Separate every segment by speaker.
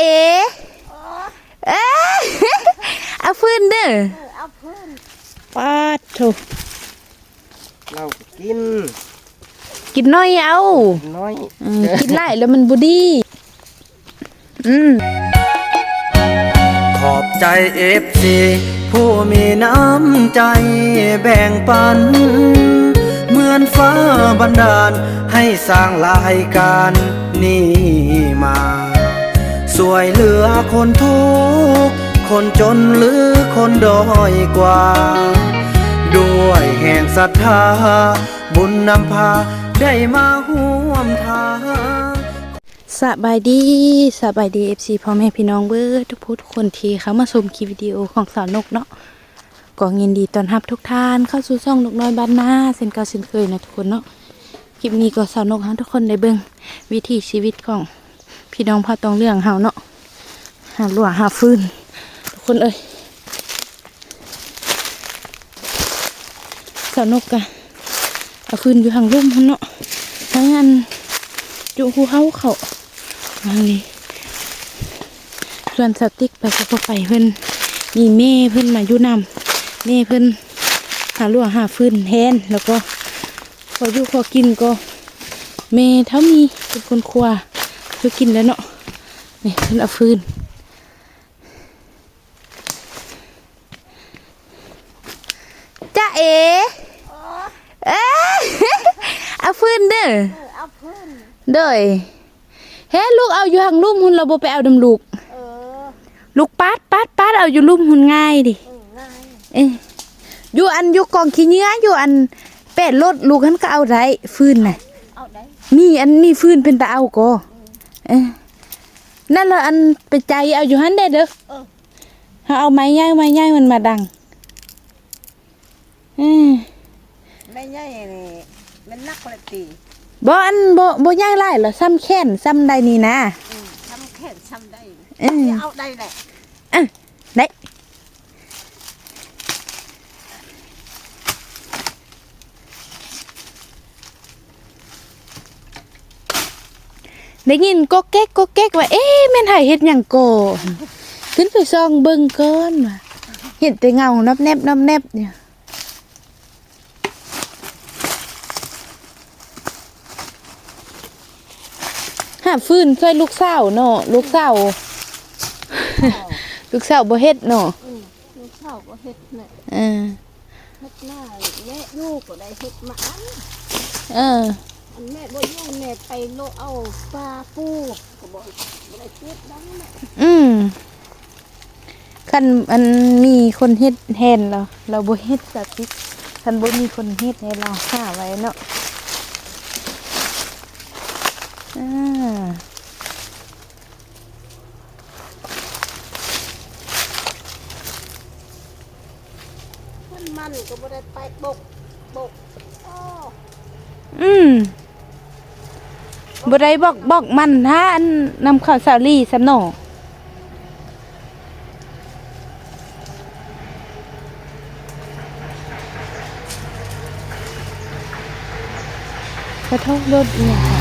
Speaker 1: เอเอ้ยเอาฟืนเด้อ
Speaker 2: เอาพื้น
Speaker 1: ปาดโถ
Speaker 3: เราก็กิน
Speaker 1: กินน้อยเอา
Speaker 3: น้อย
Speaker 1: อืมกินไล่แล้วมันบุดีอืม
Speaker 4: ขอบใจเอฟซีผู้มีน้ำใจแบ่งปัน เหมือนฟ้าบันดาลให้สร้างรายการนี้มา สวยเหลือคนทุกข์คนจนหรือคนด้อยกว่า ด้วยแห่งศรัทธา บุญนำพาได้มาห่วมทาง
Speaker 1: สบายดีสบายดีเอฟซีพ่อแม่พี่น้องเบิร์ทุกผู้ทุกคนที่เขามาชมคลิปวิดีโอของสาวนกเนาะก็ยินดีต้อนรับทุกท่านเข้าสู่ช่องนกน้อยบ้านนาเส้นเก่าเส้นเคยนะทุกคนเนาะคลิปนี้ก็สาวนกให้ทุกคนได้เบิ่งวิถีชีวิตของ พี่น้องพ่อตองเรื่องเฮาเนาะหาลัวหาฟืนทุกคนเอ้ยสาวนกกะเอาฟืนอยู่ทางร่มพุ่นเนาะทั้งอันจุหูเฮาเขาอันนี้ส่วนสติ๊กไปก็ไปเพิ่นมีแม่เพิ่นมาอยู่นำแม่เพิ่นหาลัวหาฟืนแทนแล้วก็พออยู่พอกินก็แม่เท่ามีเป็นคนครัว คือกินแล้วเนาะนี่เพิ่นเอาฟืนจ้าเอเอ้ยเอาฟืนเด้อ
Speaker 2: เอาพื้น
Speaker 1: เด้ยเฮ้ลูกเอาอยู่หังลุ่มหุ่นเราบ่ไปเอาดำลูก
Speaker 2: เออ
Speaker 1: ลูกปาดปาดปาดเอาอยู่ลุ่มหุ่นง่ายดิ
Speaker 2: เออง่าย
Speaker 1: เอ้ยอยู่อันอยู่กองขี้เหนื้ออยู่อันเป็ดรถลูกหันก็เอาได้ฟืนน่ะ
Speaker 2: เอาได้
Speaker 1: นี่อันนี้ฟืนเป็นตาเอาก็ เอ้ยนั่นละอันไปใจเอาอยู่หันได้เด้อ
Speaker 2: เออ
Speaker 1: ถ้าเอาไม้ย่ายไม้ย่ายมันมาดังเอ้ย
Speaker 2: ไม่ใหญ่นี่มันนักเลยตี
Speaker 1: บ่อันบ่บ่ย่ายไล่หรอซ้ำแค้นซ้ำใดนี่นะ
Speaker 2: อืมทำแค่ทำได้
Speaker 1: เอ้ย
Speaker 2: เอาได้แหละ
Speaker 1: ได้ได้ยินก็แก๊กก็แก๊กว่าเอ๊ะแม่นหายเฮ็ดหยังก่อนขึ้นไปซองเบิ่งก่อนว่าเห็นแต่เงานับแนบนับแนบเนี่ยหาฟืนช่วยลูกสาวเนาะลูกสาวลูกสาวบ่เฮ็ดเนาะ
Speaker 2: อืมลูกเช่าก็เฮ็ดเนี่ย
Speaker 1: เออ
Speaker 2: เฮ็ดหน้าแม่ลูกก็ได้เฮ็ดมาอัน
Speaker 1: เออ
Speaker 2: อันแม่บ่อยู่แม่ไปโลเอาปลาปูก็บ่บ่ได้เฮ็ดดังแม่
Speaker 1: อืมคันมันมีคนเฮ็ดแทนเราเราบ่เฮ็ดสักทีคันบ่มีคนเฮ็ดให้เราหาไว้เนาะอ่า
Speaker 2: มันมันก็บ่ได้ไปบกบกอ้อ
Speaker 1: อืม บ่ได้บอกบอกมันฮะอันนำข้าวสาลีสำนาะขอโทษรถเนี่ยค่ะ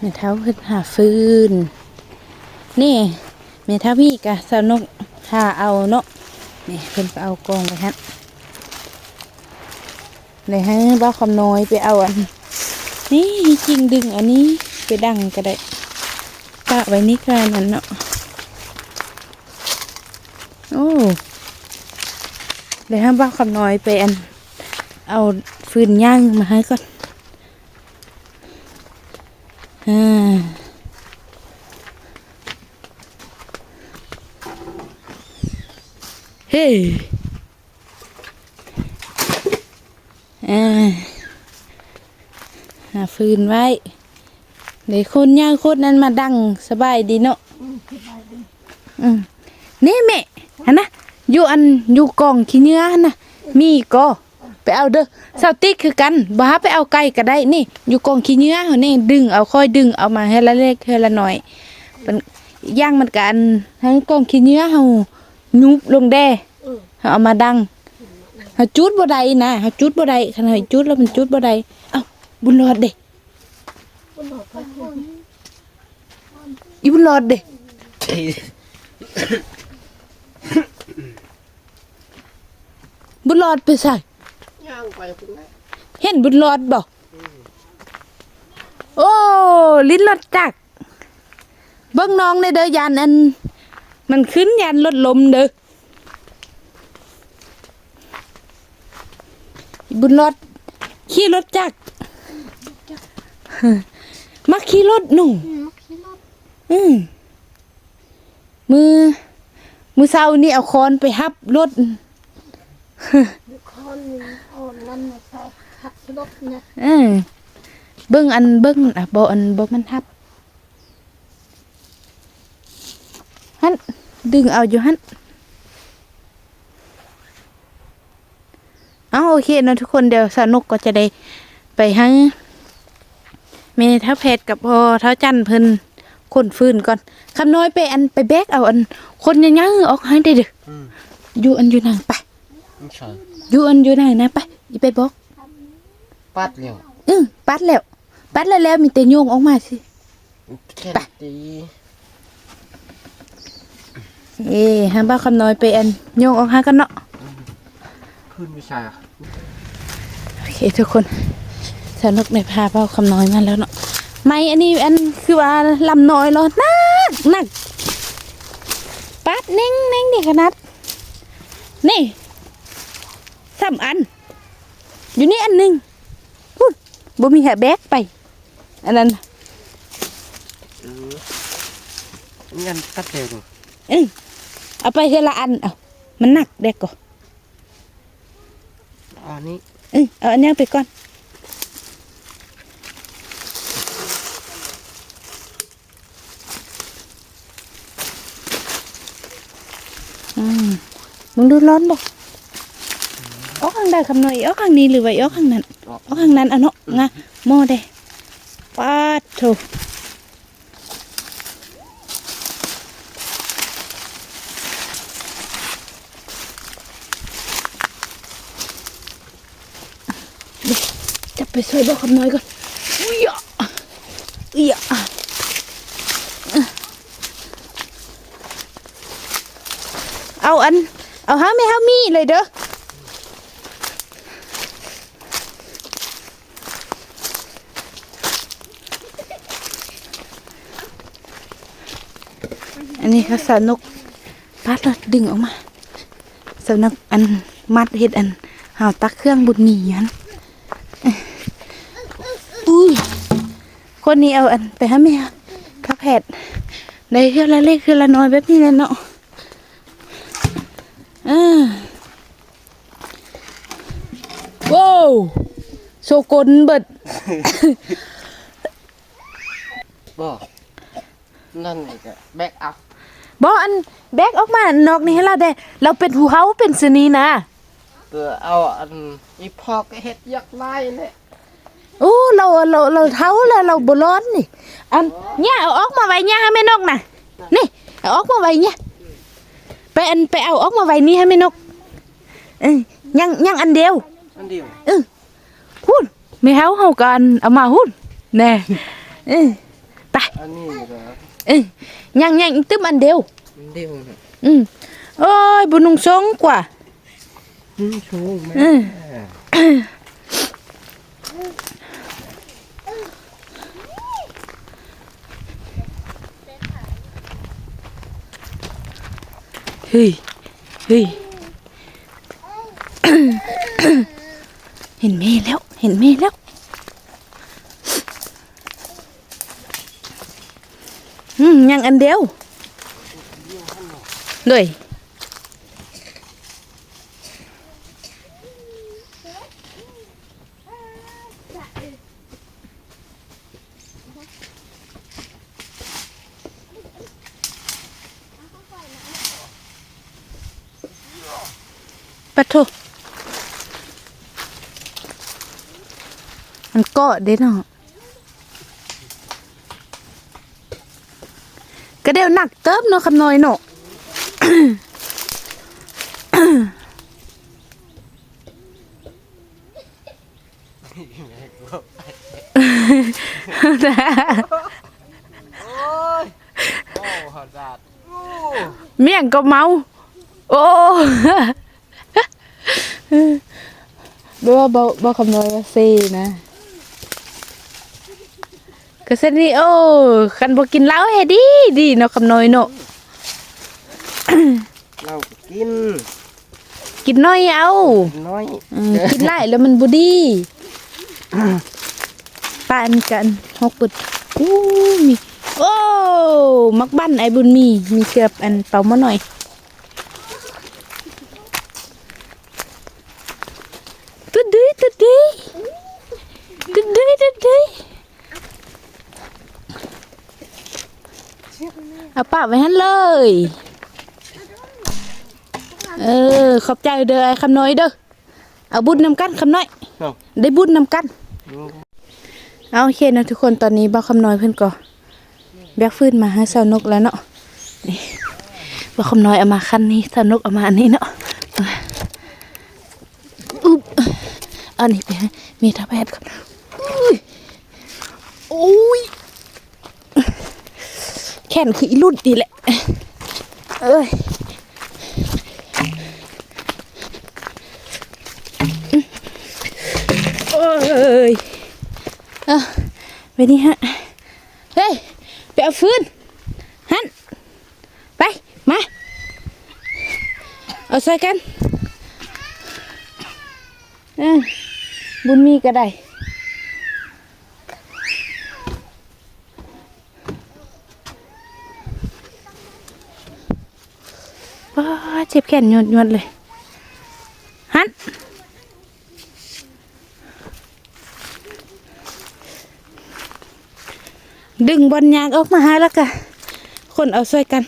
Speaker 1: แม่เท้าเพิ่นหาฟืน นี่แม่เท้าพี่กะสาวนกหาเอาเนาะนี่เพิ่นก็เอากองไปฮะเลยให้บ้าคำน้อยไปเอาอัน นี่จริงดึงอันนี้ไปดังก็ได้กะไว้นี่กลายมันเนาะโอ้เลยให้บ้าคำน้อยไปอัน เอาฟืนย่างมาให้ก่อน เฮ้อ่าหาฟืนไว้เดี๋ยวคนย่างโคตรนั้นมาดังสบายดีเนาะอืมนี่แม่ฮันะอยู่อันอยู่กล่องขี้เนื้อหั่นนะมีก็ ไปเอาเด้อเสาติ๊กคือกันบ้าไปเอาไก่ก็ได้นี่ อยู่กองขี้เนื้อหั่นนี่ดึงเอาค่อยดึงเอามาให้ละเล็กให้ละหน่อยมันย่างมันกันทั้งกองขี้เนื้อเฮายุบลงแด่เฮาเอามาดังเฮาจุดบ่ได้นะเฮาจุดบ่ได้คันเฮาจุดแล้วมันจุดบ่ได้เอ้าบุญรอดเด้
Speaker 2: คนหอกไปคน
Speaker 1: อีบุญรอดเด้บุญรอดไปใส่
Speaker 3: ย่างไปพุ่นแหละ
Speaker 1: เห็นบุญรอดบ่โอ้ลิ้นรถจักรเบิ่งน้องในเด้อยานอัน มันขึ้นยานรถลมเด้อบุญรอดขี่รถจักรมาขี่รถหนู
Speaker 2: มักขี้รถ
Speaker 1: อืมมือ มือเศร้านี่เอาคอนไปฮับรถ
Speaker 2: ดูคอน นี่เอานั่นมาใส่ขับรถนะ
Speaker 1: เออเบิ้งอันเบิ้งอะบ่อันบ่มันฮับฮันดึงเอาอยู่ฮันเอาโอเคเนาะทุกคนเดี๋ยวสนุกก็จะได้ไปให้เมท้าเพชรกับพอเท้าจันเพิ่นคนฟืนก่อนคำน้อยไปอันไปแบกเอาอัน คนยังยังออกให้ได้เด้อ
Speaker 3: อืม
Speaker 1: อยู่อันอยู่นางไป
Speaker 3: ไม่ใช่
Speaker 1: อยู่อันอยู่นางนะไป อีไปบอก
Speaker 3: ปัดแล้ว
Speaker 1: อือปัดแล้ว ปัดแล้วแล้วมีแต่โยงออกมาสิ
Speaker 3: แค่ตี
Speaker 1: เอ้ฮันบ้าคำน้อยไปอันโยงออกหากันเนาะ
Speaker 3: พื้นวิชา
Speaker 1: โอเคทุกคนสนุกในพาเบ้าคำน้อยมาแล้วเนาะไม่อันนี้อันคือว่าลำน้อยเหรอนักหนักปัดเน่งเน่งนี่ขนาดนี่สามอัน อยู่นี่อันหนึ่งพูดบ่มีแหแบกไป อันนั้น
Speaker 3: อืมงั้นตัดเร็วดู
Speaker 1: เอ้ยเอาไปเทอละอันเอามันหนักเด็กก่อน
Speaker 3: อันนี้
Speaker 1: เอ้ยเอาอันนี้ไปก่อนอืมมึงดูร้อนบ่ ออกข้างใดคำหน่อยออกข้างนี้หรือว่าออกข้างนั้นออกข้างนั้นอะเนาะงะหม้อเด้ปาดโถจะไปช่วยบอกคำน้อยก่อนอุ้ยอะอุ้ยอะเอาอัน เอาห้าไม่ห้ามีเลยเด้อันนี้เขาสนุกปัดแล้วดึงออกมาสนุกอันมัดเห็ดอันหาวตักเครื่องบุญหนีอันอุ้ยคนนี้เอาอันไปให้แม่ข้าแผดได้เท่าละเล็กเท่าละน้อยแบบนี้เลยเนาะอ่าว้าวโชกลเบิด
Speaker 3: บ่นั่นนี่ก็แบกอัพ
Speaker 1: บออันแบกออกมานอกนี่ให้เราได้ เราเป็นภูเขาเป็นสนีนะ
Speaker 3: เพื่อเอาอันอีพอกเฮ็ดยักษ์ไล่เนี่ย
Speaker 1: โอ้เราเราเราเท้าแล้วเราบร้อนนี่อันเนี่ยเอาออกมาไว้เนี่ยให้แม่นกน่ะนี่เอาออกมาไว้เนี่ยไปอันไปเอาออกมาไว้นี่ให้แม่นกเอ้ยยังยังอันเดียว
Speaker 3: อันเดียว
Speaker 1: หุ่นไม่เฮาเฮากันเอามาหุ่นแน่เอ้ยไป
Speaker 3: อันนี้ก็
Speaker 1: เอ้ยยังยังอีกตึมอันเดียว
Speaker 3: อันเดียวนะ
Speaker 1: อืมโอ้ยบุญนุงสงกว่า
Speaker 3: อืมชูแม่
Speaker 1: อืมเฮ้ยเฮ้ยเห็นเมย์แล้ว เห็นเมย์แล้ว อืมยังอันเดียวเลยปะโทมันเกาะเด้เนาะก็เดี๋ยวหนักเติบเนาะคำน้อยเนาะ
Speaker 3: โอ้ยโอ้หอดดาดโอ้
Speaker 1: เมี่ยงก็เมา โอ้ดูว่าเบาเบาคำน้อยว่าซีนะ ก็เส้นนี้โอ้คันบ่กินเหล้าเฮ็ดดีดีเนาะคำน้อยเนาะ
Speaker 3: เราก็กิน
Speaker 1: กินน้อยเอา
Speaker 3: น้อย
Speaker 1: อืมกินหลายแล้วมันบ่ดีปานกันฮกปึดอู้มีโอ้มักบ้านไอ้บุญมีมีเกือบอันเป่ามาหน่อย ตุ๊ดดีตุ๊ดดีตุ๊ดดีตุ๊ดดี เอาปากไว้หันเลย เออ ขอบใจเด้อไอ้คำน้อยเด้อ เอาบุญนำกันคำน้อย
Speaker 3: เนาะ
Speaker 1: ได้บุญนำกัน เอาโอเคนะทุกคนตอนนี้บ้าคำน้อยเพื่อนก็แบกฟื้นมาให้สาวนกแล้วเนาะนี่บ้าคำน้อยเอามาคันนี้สาวนกเอามาอันนี้เนาะอุ๊บอันนี้ไปให้มีทับแพทย์ก่อนอุ้ยโอ้ย แขนคืออีรุ่นดีแหละ เอ้ยโอ้ยเออไปนี่ฮะ เฮ้ย ไปเอาฟืนหันไป มา เอาใส่กันออบุญมีก็ได้ว้า เจ็บแขนยดหยดๆเลยหันดึงบอลยางออกมาหาแล้วก็คนเอาช่วยกัน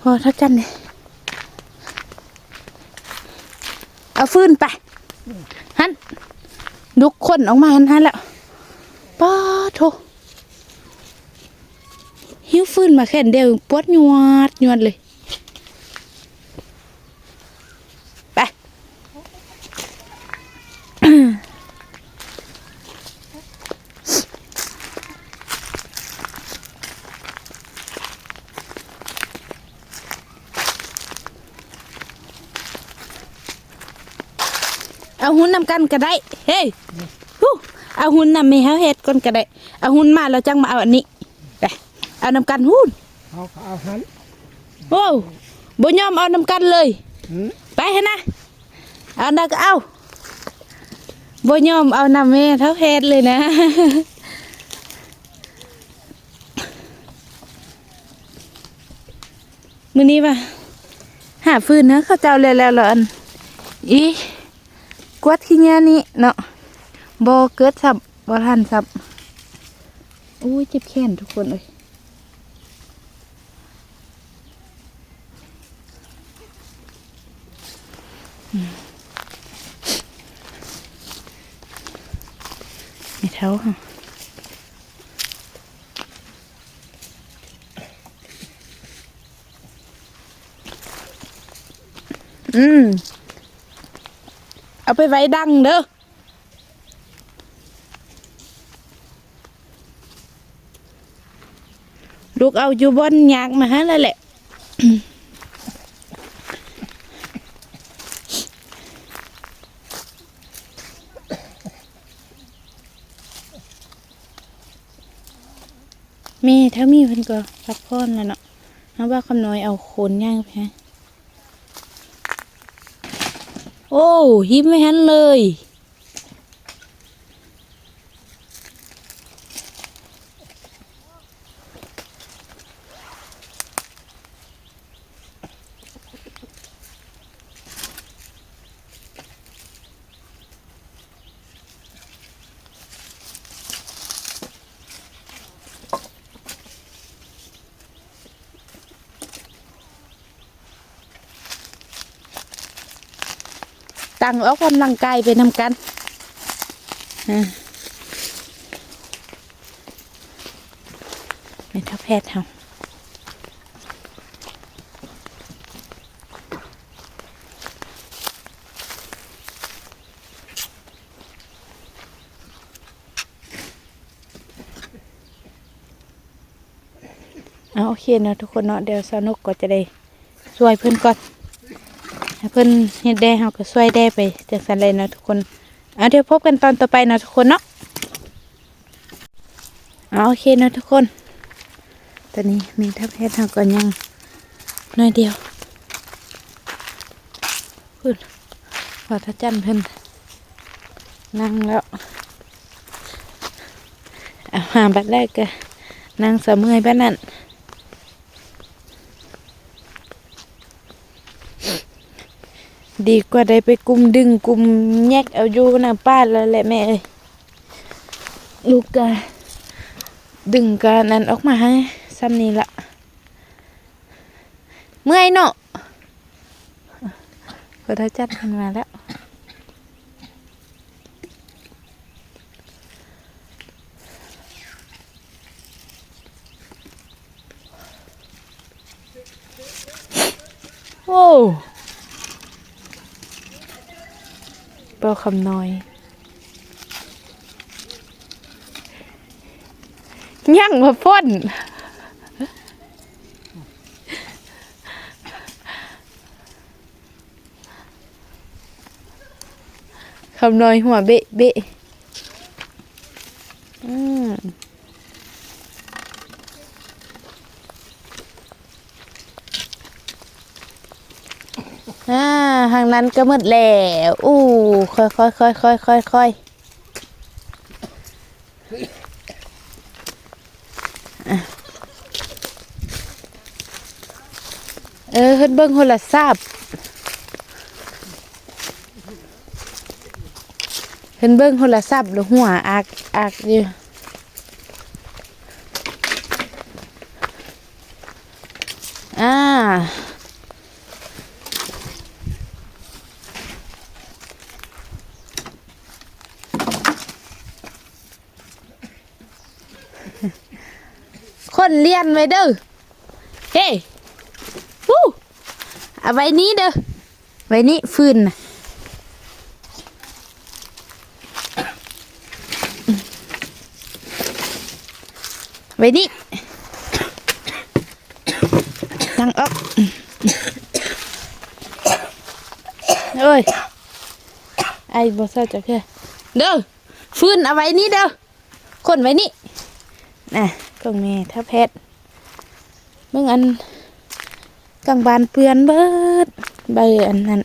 Speaker 1: พอท่าจันเนี่ยเอาฟืนไปหันดุกคนออกมาหันหันแล้วป้าโถหิ้วฟืนมาแค่นเดียวปวดยวดยวดเลย เอาหุ่นนำกันก็ได้ เฮ้ยฮู้เอาหุ่นนำไม่เฮาเฮ็ดก่อนก็ได้ เอาหุ่นมาแล้วจังมาเอาอันนี้ไปเอานำกันหุ่น
Speaker 3: เอาเอาหัน
Speaker 1: โอ้บ่ยอมเอานำกันเลย
Speaker 3: หืม
Speaker 1: ไปเถอะนะเอาได้ก็เอาบ่ยอมเอานำแม่เท่าเฮ็ดเลยนะมื้อนี้ป่ะหาฟืนนะเขาเจ้าแล้วแล้วเหรออันอี กวดขี้เงี้ยนี่เนาะบอเกิดสับบอทันสับอุ้ยเจ็บแขนทุกคนเลยมไม่เท่าค่ะอืม เอาไปไว้ดังเด้อลูกเอาอยู่บนยากมาฮะแล้วแหละมีถ้ามีเพิ่นก็พักผ่อนแล้วเนาะเอาว่าคำน้อยเอาโคนย่างไปฮะ โอ้ยิ้มไม่หันเลย ตั้งออกกำลังกายไปนำกันอะไม่ท่าแพทย์เฮาเอาโอเคเนาะทุกคนเนาะเดี๋ยวสนุกก็จะได้ช่วยเพื่อนก่อน เพิ่นเฮ็ดได้เฮาก็ช่วยได้ไปจังซั่นเลยเนาะทุกคนเอาเดี๋ยวพบกันตอนต่อไปเนาะทุกคนเนาะเอาโอเคเนาะทุกคน ตอนนี้มีทับเฮ็ดเฮาก็ยังน้อยเดียวพุ่นพอทัจันเพิ่นนั่งแล้วเอาหาบัดแรกก็นั่งเสะเมื่อยบ้านนั่ ดีกว่าได้ไปกุมดึงกุมแยกเอาอยู่นะป้าแล้วแหละแม่เอ้ยลูกกะดึงกะนั้นออกมาให้ซ้ำนี้ละเมื่อยเนาะพอถ้าจัดทำมาแล้วโอ้ เปล่า คำน้อยยั่งมาพ่นคำน้อยหัวเบะเบะอืมอ่าทาง นั้นก็มืดแล้วอู้ค่อยค่อยค่อยค่อยค่อยค่อยเออเฮ็ดเบิ่งโทรศัพท์เฮ็ดเบิ่งโทรศัพท์แล้วหัวอักอักอยู่อ่า คนเรียนไว้เด้อเฮ้ฮู้เอาไว้นี้เด้อไว้นี้ฟืนนะไว้นี้ตั้งออกเอ้ยไอ้บอสจะแค่เด้อฟืนเอาไว้นี้เด้อคนไว้นี้น่ะ ตรงนี้ถ้าเพชรเมื่ออันกลางบานเปื้อนเบิดใบอันนั้น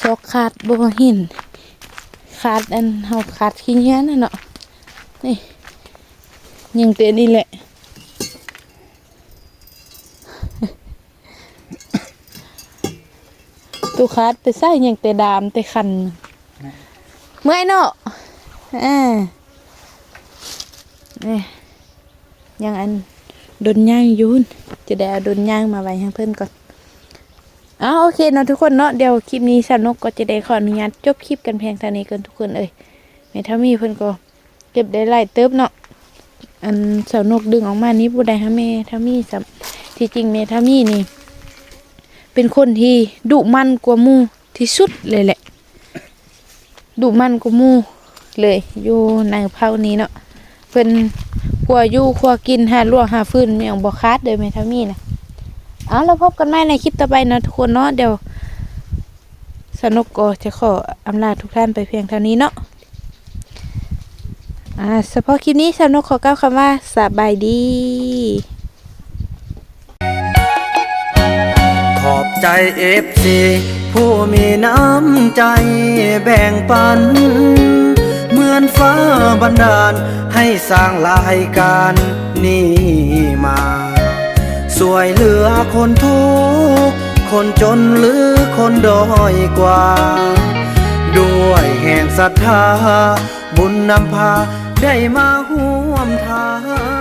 Speaker 1: ซอกขาดบ่หินขาดอันเฮาขาดขี้เงี้ยน่ะเนาะนี่ยิงเตะนี่แหละตัวขาดไปใส่ยังแต่ดามแต่คัน เมื่อยเนาะอ่านี่ ยังอันดนย่างอยูนจะได้เอาดนย่างมาไว้ให้เพื่อนก่อนอ้าโอเคเนาะทุกคนเนาะเดี๋ยวคลิปนี้สนุกก็จะได้ขออนุญาตจบคลิปกันเพียงเท่านี้กันทุกคนเอ้ยแม่ถ้ามีเพื่อนก็เก็บได้หลายเติบเนาะอันสนุกดึงออกมานี้ผู้ใดฮะแม่ถ้ามีสำที่จริงแม่ถ้ามีนี่ เป็นคนที่ดุมันกว่ามูที่สุดเลยแหละดุมันกว่ามูเลยอยู่ในเผานี้เนาะเพิ่น ขัวอยู่ขัวกินหาลวกหาฟืนเมียงบอคาดเดินไม่ทามีนะเอาแล้วพบกันใหม่ในคลิปต่อไปนะทุกคนเนาะเดี๋ยว สนุกก็จะขออำลาทุกท่านไปเพียงเท่านี้เนาะอ่าเฉพาะคลิปนี้สนุกขอกล่าวคำว่าสบายดี
Speaker 4: ขอบใจเอฟซีผู้มีน้ำใจแบ่งปัน อนฟ้าบันดาล ให้สร้างรายการนี้มาสวยเหลือคนทุก คนจนหรือคนด้อยกว่า ด้วยแห่งศรัทธา บุญนำพาได้มาห่วมทาง